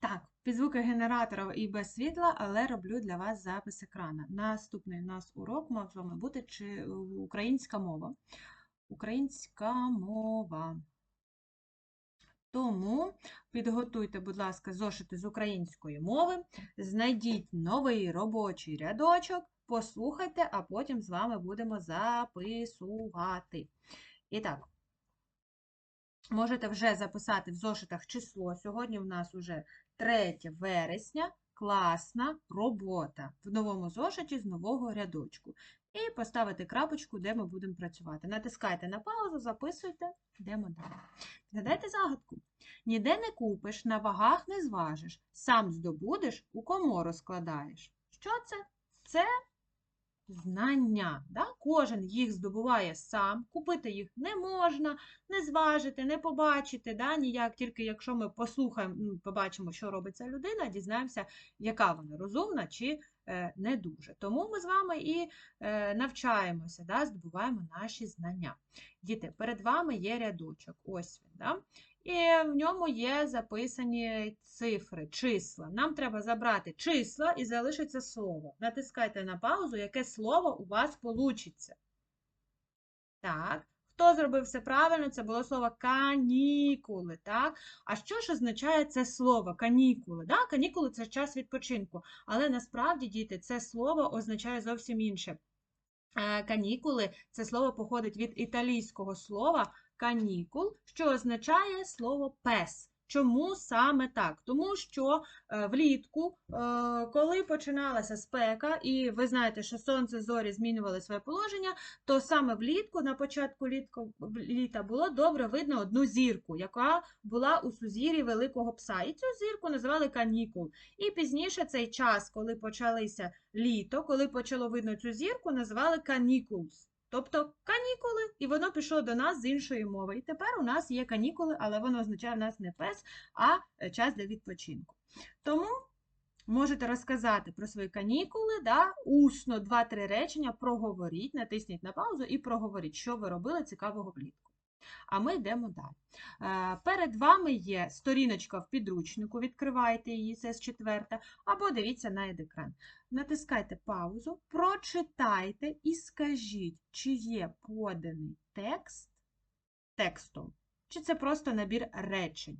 Так, під звуки генератора і без світла, але роблю для вас запис екрана. Наступний у нас урок мав з вами бути чи українська мова. Українська мова. Тому підготуйте, будь ласка, зошити з української мови, знайдіть новий робочий рядочок, послухайте, а потім з вами будемо записувати. І так, можете вже записати в зошитах число. Сьогодні в нас уже 3 вересня. Класна робота в новому зошиті з нового рядочку. І поставити крапочку, де ми будемо працювати. Натискайте на паузу, записуйте, йдемо далі. Згадайте загадку. Ніде не купиш, на вагах не зважиш, сам здобудеш, у комору складаєш. Що це? Це знання. Да? Кожен їх здобуває сам, купити їх не можна, не зважити, не побачити. Да? Ніяк, тільки якщо ми послухаємо, ну, побачимо, що робить ця людина, дізнаємося, яка вона розумна чи е, не дуже. Тому ми з вами і е, навчаємося, да? здобуваємо наші знання. Діти, перед вами є рядочок. Ось він. Да? І в ньому є записані цифри, числа. Нам треба забрати числа і залишиться слово. Натискайте на паузу, яке слово у вас вийде. Так, хто зробив все правильно? Це було слово канікули. так? А що ж означає це слово канікули? Да? Канікули це час відпочинку. Але насправді, діти, це слово означає зовсім інше. Е, канікули це слово походить від італійського слова канікул, що означає слово пес. Чому саме так? Тому що е, влітку, е, коли починалася спека, і ви знаєте, що сонце зорі змінювали своє положення, то саме влітку, на початку літа, було добре видно одну зірку, яка була у сузір'ї Великого Пса. І цю зірку називали канікул. І пізніше цей час, коли почалися літо, коли почало видно цю зірку, називали канікулс. Тобто канікули, і воно пішло до нас з іншої мови. І тепер у нас є канікули, але воно означає в нас не пес, а е, час для відпочинку. Тому можете розказати про свої канікули, да, усно 2-3 речення, проговоріть, натисніть на паузу і проговоріть, що ви робили цікавого влітку. А ми йдемо далі. Е, перед вами є сторіночка в підручнику, відкривайте її, це з четверта, або дивіться на екран. Натискайте паузу, прочитайте і скажіть, чи є поданий текст текстом, чи це просто набір речень.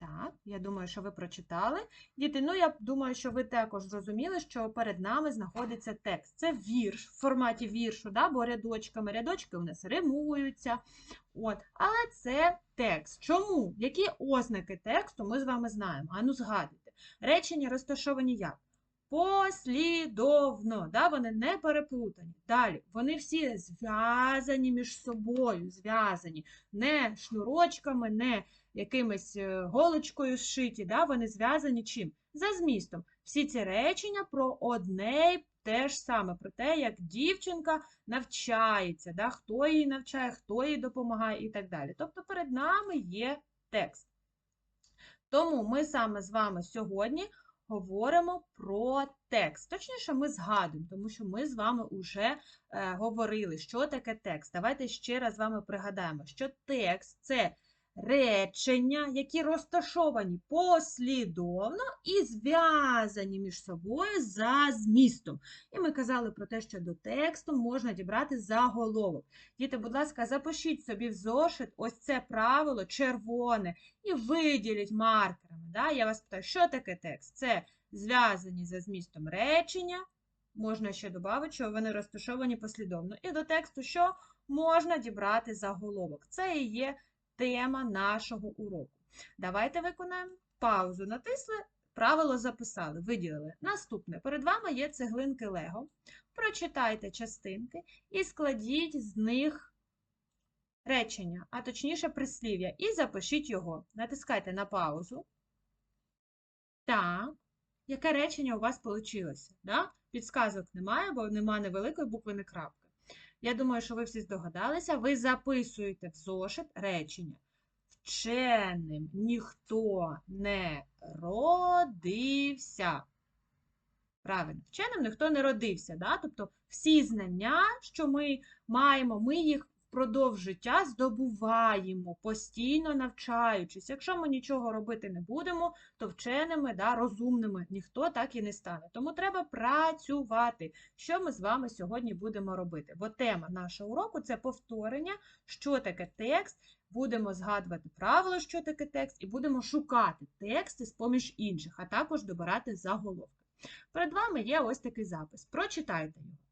Так, я думаю, що ви прочитали. Діти, ну я думаю, що ви також зрозуміли, що перед нами знаходиться текст. Це вірш в форматі віршу, да, бо рядочками. Рядочки у нас римуються. От. Але це текст. Чому? Які ознаки тексту ми з вами знаємо? Ану, згадуйте. Речення розташовані як? Послідовно, да, вони не переплутані. Далі, вони всі зв'язані між собою, зв'язані не шнурочками, не якимось е, голочкою зшиті, да, вони зв'язані чим? За змістом. Всі ці речення про одне те ж саме, про те, як дівчинка навчається, да, хто її навчає, хто їй допомагає і так далі. Тобто перед нами є текст. Тому ми саме з вами сьогодні говоримо про текст. Точніше, ми згадуємо, тому що ми з вами вже е, говорили, що таке текст. Давайте ще раз з вами пригадаємо, що текст це речення, які розташовані послідовно і зв'язані між собою за змістом. І ми казали про те, що до тексту можна дібрати заголовок. Діти, будь ласка, запишіть собі в зошит ось це правило червоне і виділіть маркерами. Да? Я вас питаю, що таке текст? Це зв'язані за змістом речення. Можна ще додати, що вони розташовані послідовно. І до тексту, що можна дібрати заголовок. Це і є тема нашого уроку. Давайте виконаємо паузу. Натисли, правило записали, виділили. Наступне. Перед вами є цеглинки Лего. Прочитайте частинки і складіть з них речення, а точніше прислів'я, і запишіть його. Натискайте на паузу. Так. Яке речення у вас вийшло? Да? Підсказок немає, бо немає невеликої букви, не крапки. Я думаю, що ви всі здогадалися, ви записуєте в зошит речення. Вченим ніхто не родився. Правильно, вченим ніхто не родився. Да? Тобто всі знання, що ми маємо, ми їх впродовж життя здобуваємо, постійно навчаючись. Якщо ми нічого робити не будемо, то вченими, да, розумними ніхто так і не стане. Тому треба працювати. Що ми з вами сьогодні будемо робити? Бо тема нашого уроку це повторення, що таке текст. Будемо згадувати правила, що таке текст, і будемо шукати тексти з-поміж інших, а також добирати заголовки. Перед вами є ось такий запис. Прочитайте його.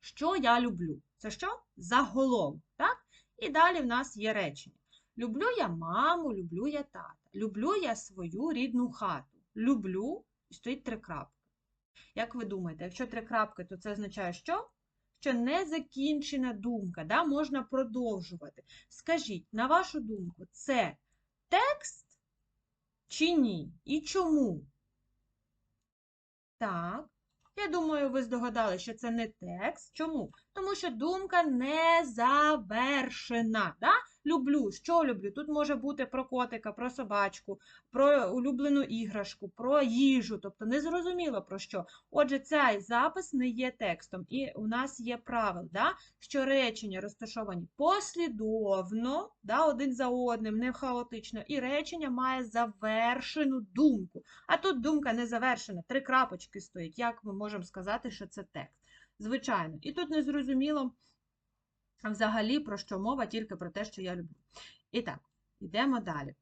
Що я люблю? Це що? Заголовок, так? І далі в нас є речення. Люблю я маму, люблю я тата. Люблю я свою рідну хату. Люблю і стоїть три крапки. Як ви думаєте, якщо три крапки, то це означає що? Що незакінчена думка, да? можна продовжувати. Скажіть, на вашу думку, це текст чи ні? І чому? Так. Я думаю, ви здогадали, що це не текст. Чому? Тому що думка не завершена. Да? Люблю. Що люблю? Тут може бути про котика, про собачку, про улюблену іграшку, про їжу. Тобто не зрозуміло про що. Отже, цей запис не є текстом. І у нас є правило, да? що речення розташовані послідовно, да? один за одним, не хаотично, і речення має завершену думку. А тут думка не завершена, три крапочки стоїть. Як ми можемо сказати, що це текст? Звичайно. І тут не зрозуміло взагалі про що мова, тільки про те, що я люблю. І так, йдемо далі.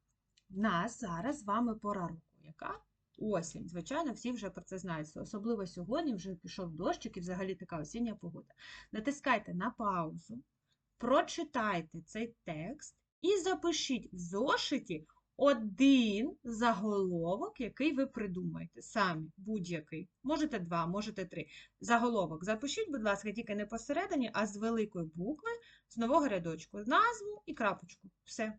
В нас зараз з вами пора року. Яка? Осінь. Звичайно, всі вже про це знають. Особливо сьогодні вже пішов дощик і взагалі така осіння погода. Натискайте на паузу, прочитайте цей текст і запишіть в зошиті один заголовок, який ви придумаєте. Самі, будь-який. Можете два, можете три. Заголовок запишіть, будь ласка, тільки не посередині, а з великої букви, з нового рядочку, назву і крапочку. Все.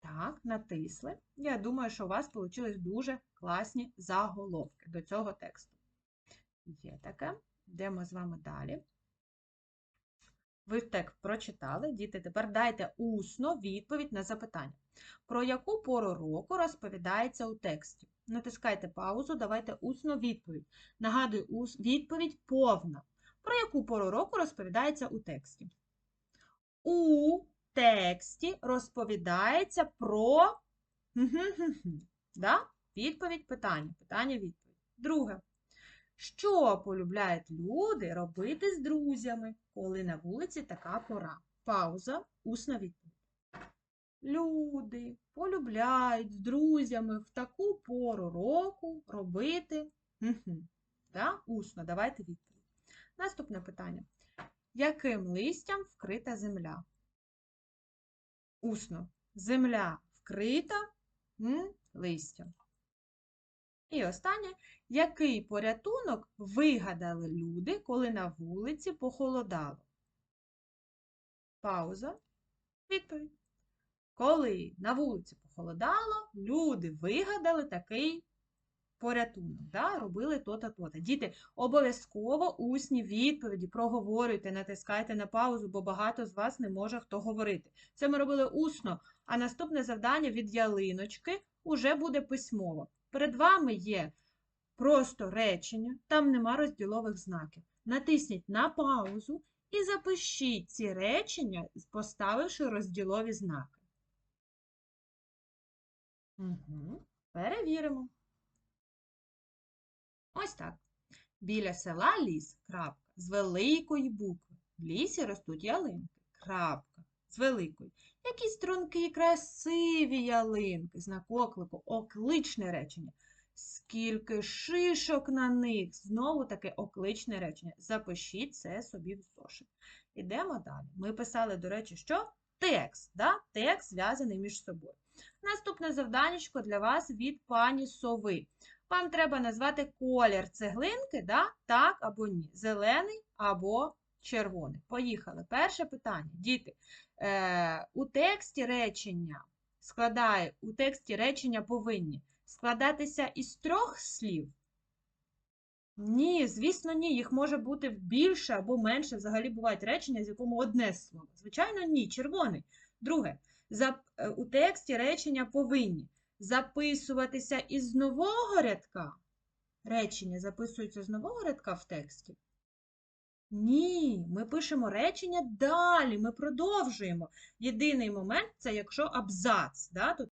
Так, натисли. Я думаю, що у вас вийшли дуже класні заголовки до цього тексту. Є таке. Йдемо з вами далі. Ви текст прочитали, діти, тепер дайте усно відповідь на запитання. Про яку пору року розповідається у тексті? Натискайте паузу, давайте усно відповідь. Нагадую, відповідь повна. Про яку пору року розповідається у тексті? У тексті розповідається про да? відповідь питання. Питання відповідь. Друге. Що полюбляють люди робити з друзями, коли на вулиці така пора? Пауза, усна відповідь. Люди полюбляють з друзями в таку пору року робити. Да? Усно, давайте відповідь. Наступне питання. Яким листям вкрита земля? Усно. Земля вкрита м, листям. І останнє. Який порятунок вигадали люди, коли на вулиці похолодало? Пауза. Відповідь. Коли на вулиці похолодало, люди вигадали такий порятунок. Да? Робили то-то, то-то. Діти, обов'язково усні відповіді проговорюйте, натискайте на паузу, бо багато з вас не може хто говорити. Це ми робили усно, а наступне завдання від ялиночки уже буде письмово. Перед вами є просто речення, там нема розділових знаків. Натисніть на паузу і запишіть ці речення, поставивши розділові знаки. Угу. Перевіримо. Ось так. Біля села ліс, крапка, з великої букви. В лісі ростуть ялинки, крапка, з великої. Які струнки красиві ялинки, знак оклику, окличне речення. Скільки шишок на них, знову таке окличне речення. Запишіть це собі в зошит. Ідемо далі. Ми писали, до речі, що? Текст, да? текст зв'язаний між собою. Наступне завданнячко для вас від пані Сови. Вам треба назвати колір цеглинки, да? так або ні. Зелений або червоний. Поїхали. Перше питання. Діти, е, у тексті речення складає, у тексті речення повинні складатися із трьох слів. Ні, звісно, ні. Їх може бути більше або менше. Взагалі бувають речення, з якому одне слово. Звичайно, ні. Червоний. Друге, за, е, у тексті речення повинні записуватися із нового рядка. Речення записуються з нового рядка в тексті? Ні, ми пишемо речення далі, ми продовжуємо. Єдиний момент це якщо абзац. Да? Тут